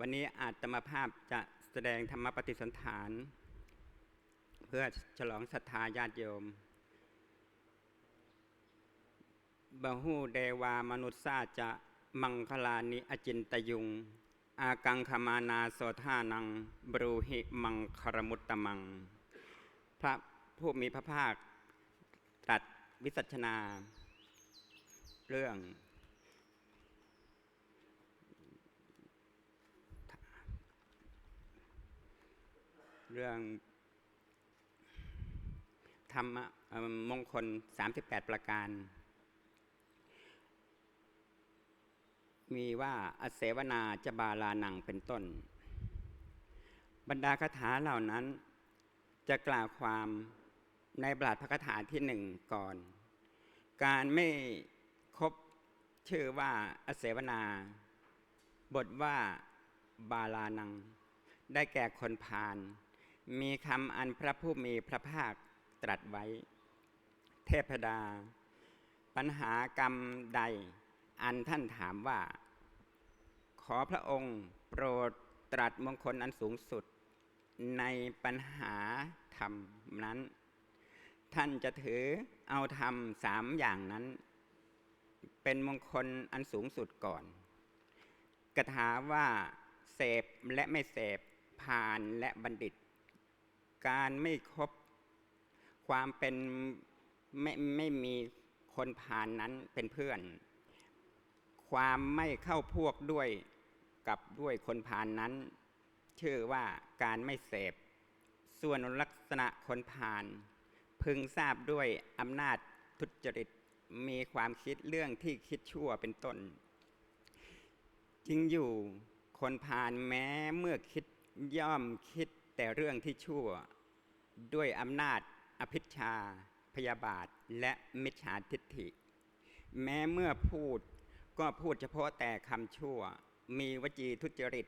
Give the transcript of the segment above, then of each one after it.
วันนี้อาตมาภาพจะแสดงธรรมปฏิสันฐาน เพื่อฉลองศรัทธาญาติโยมบาหูเดวามนุษย์ซาจะมังคลานิอจินตยุง อากังคมานาโสธานัง บรูหิมังคารมุตตมัง พระผู้มีพระภาคตรัสวิสัชนา เรื่อง เรื่องธรรมมงคล 38 ประการ มีว่าอเสวนาจะบาลานังเป็นต้น บรรดาคาถาเหล่านั้น จะกล่าวความในบาทพระคาถาที่หนึ่งก่อน การไม่ครบชื่อว่าอเสวนา บทว่าบาลานัง ได้แก่คนพาล มีคำอันพระผู้มีพระภาคตรัสไว้ เทพดา ปัญหากรรมใด อันท่านถามว่า ขอพระองค์โปรดตรัสมงคลอันสูงสุด ในปัญหาธรรมนั้น ท่านจะถือเอาธรรมสามอย่างนั้น เป็นมงคลอันสูงสุดก่อนกถาว่าเสพและไม่เสพพานและบัณฑิต การไม่ครบความเป็นไม่ไม่มีคนพานนั้นเป็นเพื่อน ความไม่เข้าพวกด้วยกับด้วยคนพานนั้น ชื่อว่าการไม่เสพ ส่วนลักษณะคนพาน พึงทราบด้วยอำนาจทุจริตมีความคิดเรื่องที่คิดชั่วเป็นต้นจริงอยู่คนพาลแม้เมื่อคิดย่อมคิด แต่เรื่องที่ชั่วด้วยอำนาจอภิชา พยาบาท และมิจฉาทิฏฐิ แม้เมื่อพูดก็พูดเฉพาะแต่คำชั่ว มีวจีทุจริต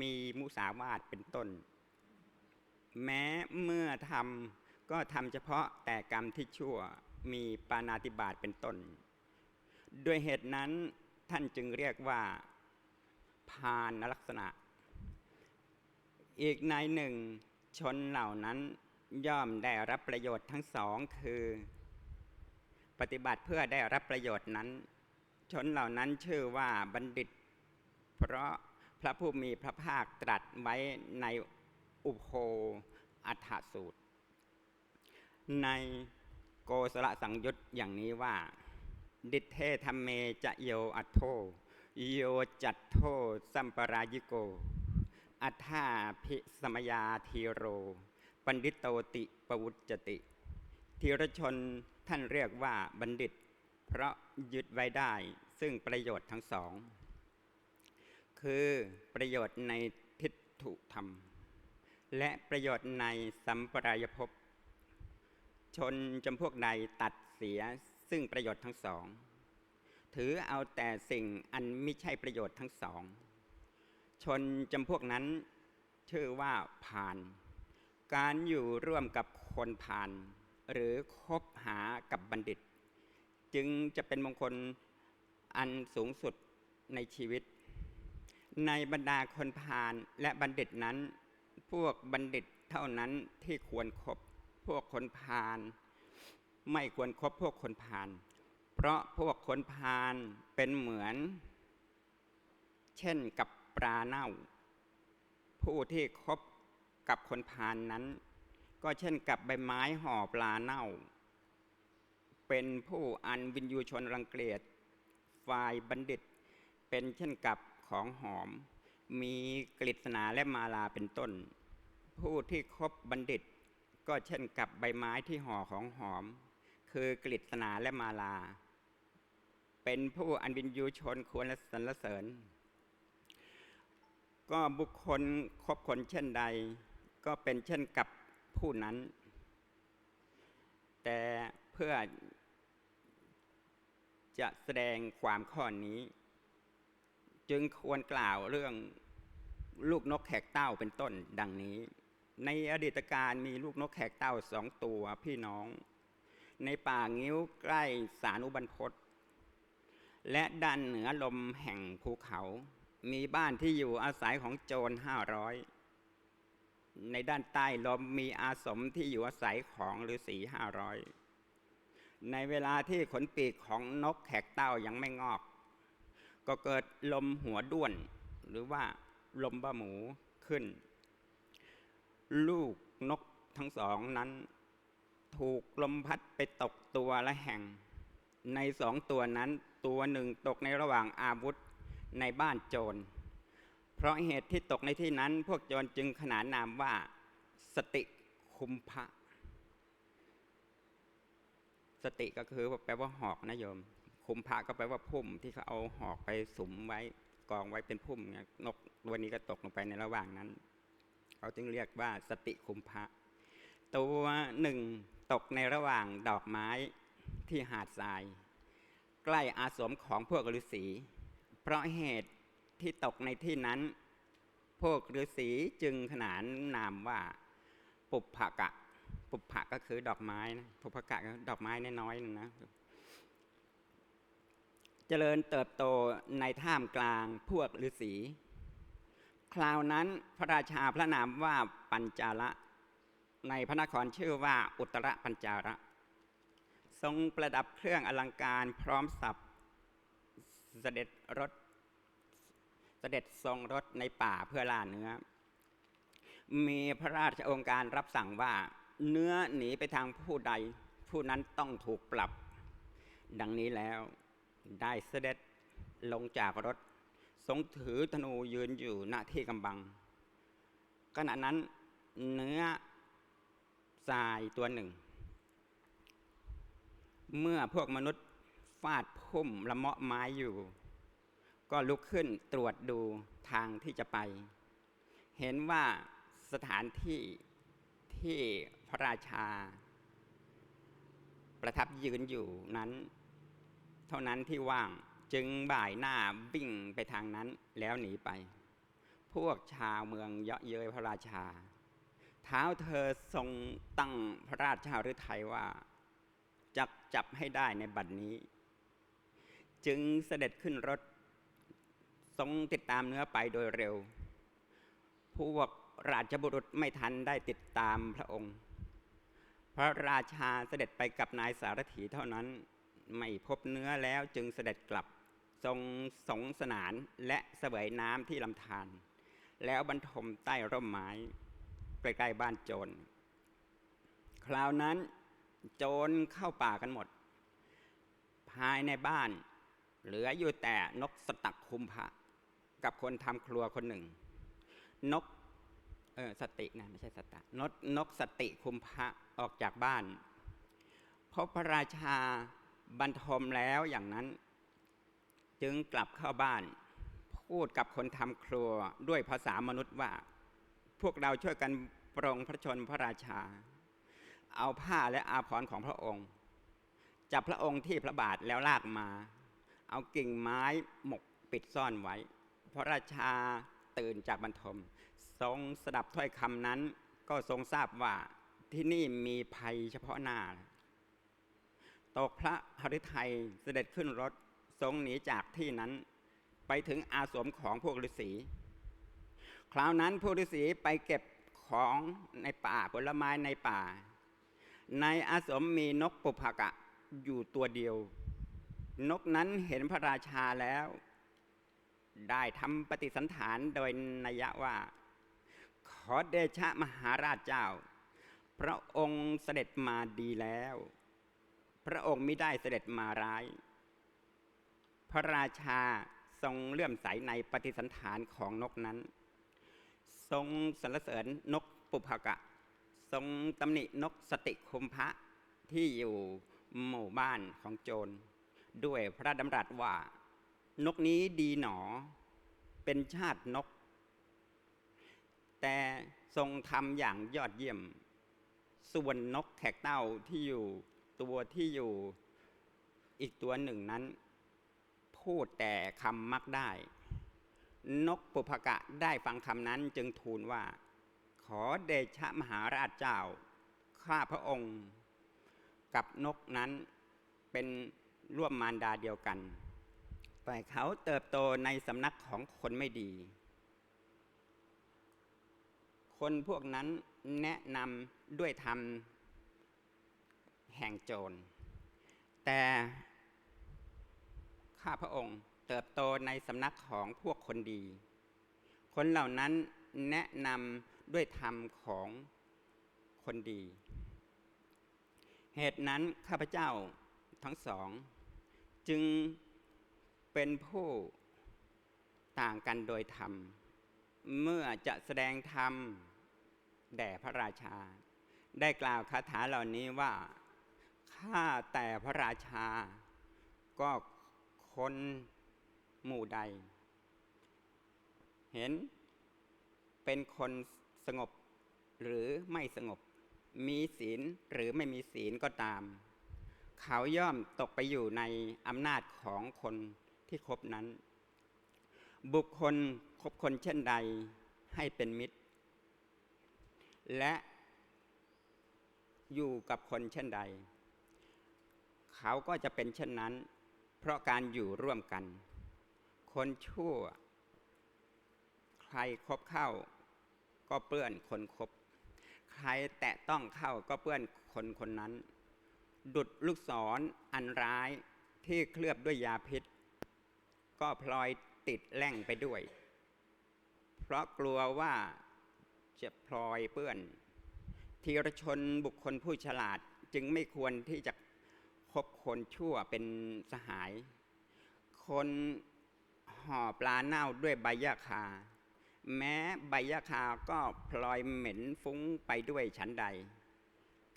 มีมุสาวาทเป็นต้น แม้เมื่อทำก็ทำเฉพาะแต่กรรมที่ชั่ว มีปานาติบาตเป็นต้น ด้วยเหตุนั้นท่านจึงเรียกว่าพานลักษณะ อีกในหนึ่ง ชนเหล่านั้นย่อมได้รับประโยชน์ทั้งสองคือ ปฏิบัติเพื่อได้รับประโยชน์นั้น ชนเหล่านั้นชื่อว่าบัณฑิต เพราะพระผู้มีพระภาคตรัสไว้ในอุโภอัฏฐสูตร ในโกศละสังยุตอย่างนี้ว่า ดิเทธรรมเมจะโยอัตโทโยจัตโทสัมปรายิโก อัฏฐาภิสมยาทีโร ปันดิตโตติปวุจติทีรชนท่านเรียกว่าบัณฑิต เพราะยึดไว้ได้ซึ่งประโยชน์ทั้งสอง คือประโยชน์ในทิฏฐุธรรม และประโยชน์ในสัมปรายภพชนจำพวกใดตัดเสียซึ่งประโยชน์ทั้งสอง ถือเอาแต่สิ่งอันไม่ใช่ประโยชน์ทั้งสอง ชนจำพวกนั้น ชื่อว่าพาน การอยู่ร่วมกับคนพาน หรือคบหากับบัณฑิต จึงจะเป็นมงคลอันสูงสุดในชีวิต ในบรรดาคนพาลและบัณฑิตนั้น พวกบัณฑิตเท่านั้นที่ควรครบพวกคนพาลไม่ควรครบพวกคนพาลเพราะพวกคนพาลเป็นเหมือน เช่นกับ ปลาเน่า ผู้ที่คบกับคนพานนั้น ก็เช่นกับใบไม้ห่อปลาเน่า เป็นผู้อันวินยูชนรังเกียจฝ่ายบัณฑิต เป็นเช่นกับของหอม มีกฤษณาและมาลาเป็นต้น ผู้ที่คบบัณฑิต ก็เช่นกับใบไม้ที่ห่อของหอม คือกฤษณาและมาลาเป็นผู้อันวินยูชนควรสรรเสริญ ก็บุคคลคบคนเช่นใด ก็เป็นเช่นกับผู้นั้น แต่เพื่อจะแสดงความข้อนี้ จึงควรกล่าวเรื่องลูกนกแขกเต้าเป็นต้นดังนี้ ในอดีตการมีลูกนกแขกเต้าสองตัวพี่น้อง ในป่างิ้วใกล้สานุบรรพตและด้านเหนือลมแห่งภูเขา มีบ้านที่อยู่อาศัยของโจรห้าร้อยในด้านใต้ลมมีอาสมที่อยู่อาศัยของฤาษีห้าร้อยในเวลาที่ขนปีกของนกแขกเต้ายังไม่งอก ก็เกิดลมหัวด้วน หรือว่าลมบ้าหมูขึ้น ลูกนกทั้งสองนั้น ถูกลมพัดไปตกตัวละแห่ง ในสองตัวนั้นตัวหนึ่งตกในระหว่างอาวุธ ในบ้านโจร เพราะเหตุที่ตกในที่นั้นพวกโจรจึงขนานนามว่าสติคุมพะสติก็คือแปลว่าหอกนะโยม คุมพะก็แปลว่าพุ่มที่เขาเอาหอกไปสุมไว้กองไว้เป็นพุ่มเนี่ยนกตัวนี้ก็ตกลงไปในระหว่างนั้น เขาจึงเรียกว่าสติคุมพะตัวหนึ่งตกในระหว่างดอกไม้ที่หาดทราย ใกล้อาสมของพวกฤาษี เพราะเหตุที่ตกในที่นั้น พวกฤาษีจึงขนานนามว่า ปุปภกะ ปุปภะก็คือดอกไม้นะปุปภกะก็ดอกไม้น้อยๆนะนะเจริญเติบโตในท่ามกลางพวกฤาษีคราวนั้นพระราชาพระนามว่าปัญจาระ ในพระนครชื่อว่าอุตรปัญจาระ ทรงประดับเครื่องอลังการพร้อมสับ เสด็จรถเสด็จทรงรถในป่าเพื่อล่าเนื้อ มีพระราชองค์การรับสั่งว่า เนื้อหนีไปทางผู้ใด ผู้นั้นต้องถูกปรับ ดังนี้แล้ว ได้เสด็จลงจากรถ ทรงถือธนูยืนอยู่ณที่กำบัง ขณะนั้นเนื้อทรายตัวหนึ่ง เมื่อพวกมนุษย์ ฟาดพุ่มละเมาะไม้อยู่ ก็ลุกขึ้นตรวจดูทางที่จะไป เห็นว่าสถานที่ที่พระราชา ประทับยืนอยู่นั้น เท่านั้นที่ว่างจึงบ่ายหน้าวิ่งไปทางนั้นแล้วหนีไป พวกชาวเมืองเยาะเย้ยพระราชา เท้าเธอทรงตั้งพระราชาฤทัยว่าจักจับให้ได้ในบัดนี้ จึงเสด็จขึ้นรถ ทรงติดตามเนื้อไปโดยเร็ว พวกราชบุรุษไม่ทันได้ติดตามพระองค์ พระราชาเสด็จไปกับนายสารถีเท่านั้น ไม่พบเนื้อแล้วจึงเสด็จกลับ ทรงสงสนานและเสวยน้ำที่ลำธารแล้วบรรทมใต้ร่มไม้ใกล้ๆบ้านโจร คราวนั้น โจรเข้าป่ากันหมด ภายในบ้าน เหลืออยู่แต่นกสตักคุมพะ กับคนทำครัวคนหนึ่ง นกเออสตินะไม่ใช่สตะนกนกสติคุมพะออกจากบ้านพบพระราชาบรรทมแล้วอย่างนั้น จึงกลับเข้าบ้าน พูดกับคนทำครัวด้วยภาษามนุษย์ว่า พวกเราช่วยกันปรงพระชนพระราชา เอาผ้าและอาภรณ์ของพระองค์จับพระองค์ที่พระบาทแล้วลากมา เอากิ่งไม้หมกปิดซ่อนไว้ พระราชาตื่นจากบรรทม ทรงสดับถ้อยคำนั้น ก็ทรงทราบว่าที่นี่มีภัยเฉพาะหน้า ตกพระหฤทัยเสด็จขึ้นรถทรงหนีจากที่นั้น ไปถึงอาสมของพวกฤาษี คราวนั้นพวกฤาษีไปเก็บของในป่าผลไม้ในป่า ในอาสมมีนกปุภกะอยู่ตัวเดียว นกนั้นเห็นพระราชาแล้ว ได้ทำปฏิสันฐานโดยนัยว่า ขอเดชะมหาราชเจ้า พระองค์เสด็จมาดีแล้ว พระองค์ไม่ได้เสด็จมาร้าย พระราชาทรงเลื่อมใสในปฏิสันฐานของนกนั้น ทรงสรรเสริญนกปุภกะ ทรงตำหนินกสติคุมพะที่อยู่หมู่บ้านของโจร ด้วยพระดำรัสว่า นกนี้ดีหนอ เป็นชาตินก แต่ทรงทำอย่างยอดเยี่ยม ส่วนนกแขกเต้าที่อยู่ตัวที่อยู่อีกตัวหนึ่งนั้น พูดแต่คำมักได้ นกปุพกะได้ฟังคำนั้นจึงทูลว่า ขอเดชะมหาราชเจ้า ข้าพระองค์ กับนกนั้นเป็น ร่วมมารดาเดียวกันปไปเขาเติบโตในสำนักของคนไม่ดี คนพวกนั้นแนะนำด้วยธรรมแห่งโจร แต่ข้าพระองค์เติบโตในสำนักของพวกคนดี คนเหล่านั้นแนะนำด้วยธรรมของคนดี เหตุนั้นข้าพเจ้าทั้งสอง จึงเป็นผู้ต่างกันโดยธรรม เมื่อจะแสดงธรรม แด่พระราชา ได้กล่าวคาถาเหล่านี้ว่าข้าแต่พระราชา ก็คนหมู่ใด เห็นเป็นคนสงบหรือไม่สงบ มีศีลหรือไม่มีศีลก็ตาม เขาย่อมตกไปอยู่ในอำนาจของคนที่คบนั้น บุคคลคบคนเช่นใดให้เป็นมิตร และอยู่กับคนเช่นใด เขาก็จะเป็นเช่นนั้น เพราะการอยู่ร่วมกัน คนชั่ว ใครคบเข้า ก็เปื้อนคนคบ ใครแตะต้องเข้าก็เปื้อนคนคนนั้น ดุดลูกศรออันร้ายที่เคลือบด้วยยาพิษ ก็พลอยติดแล่งไปด้วย เพราะกลัวว่าจะพลอยเปื้อน ทีรชนบุคคลผู้ฉลาดจึงไม่ควรที่จะคบคนชั่วเป็นสหาย คนห่อปลาเน่าด้วยใบยาคา แม้ใบยาคาก็พลอยเหม็นฟุ้งไปด้วยฉันใด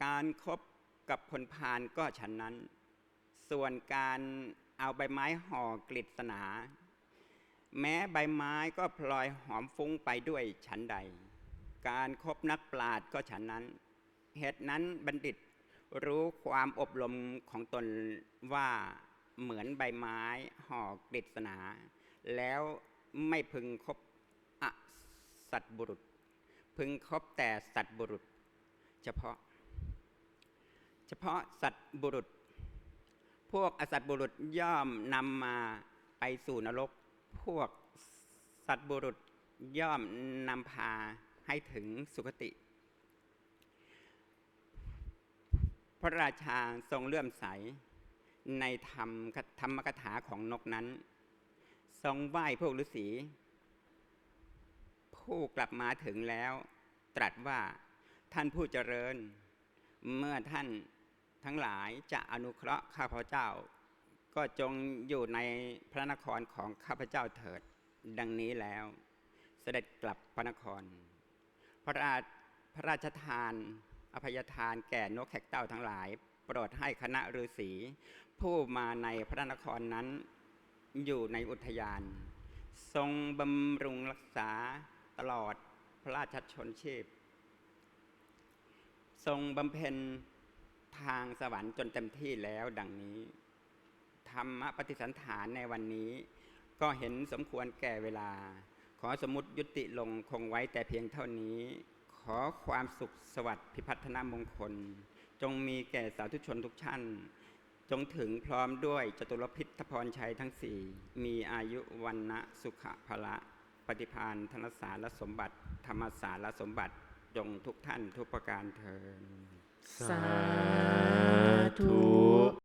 การครบ กับคนพาลก็ฉันนั้น ส่วนการเอาใบไม้ห่อกฤษณาแม้ใบไม้ก็พลอยหอมฟุ้งไปด้วยฉันใด การครบนักปราชญ์ก็ฉันนั้น เหตุนั้นบัณฑิตรู้ความอบรมของตนว่าเหมือนใบไม้ห่อกฤษณาแล้วไม่พึงคบอสัตบุรุษ พึงคบแต่สัตบุรุษ เฉพาะ เฉพาะสัตบุรุษ พวกอสัตบุรุษย่อมนำมาไปสู่นรก พวกสัตบุรุษย่อมนำพาให้ถึงสุคติ พระราชาทรงเลื่อมใส ในธรรมธรรมกถาของนกนั้น ทรงไหว้พวกฤาษีผู้กลับมาถึงแล้ว ตรัสว่าท่านผู้เจริญ เมื่อท่าน ทั้งหลายจะอนุเคราะห์ข้าพเจ้า ก็จงอยู่ในพระนครของข้าพเจ้าเถิดดังนี้แล้ว เสด็จกลับพระนคร พระราชพระราชทาน อภัยทานแก่นกแขกเต้าทั้งหลาย โปรดให้คณะฤาษีผู้มาในพระนครนั้น อยู่ในอุทยาน ทรงบำรุงรักษาตลอดพระราชชนชีพ ทรงบำเพ็ญ ทางสวรรค์จนเต็มที่แล้วดังนี้ ธรรมปฏิสันฐานในวันนี้ ก็เห็นสมควรแก่เวลา ขอสมมติยุติลงคงไว้แต่เพียงเท่านี้ ขอความสุขสวัสดิ์พิพัฒนามงคล จงมีแก่สาธุชนทุกท่านจงถึงพร้อมด้วยจตุรพิทพรชัยทั้งสี่มีอายุวันนะสุขภละปฏิพานธนสารสมบัติ ธรรมสารสมบัติจงทุกท่านทุกประการเทิน สาธุ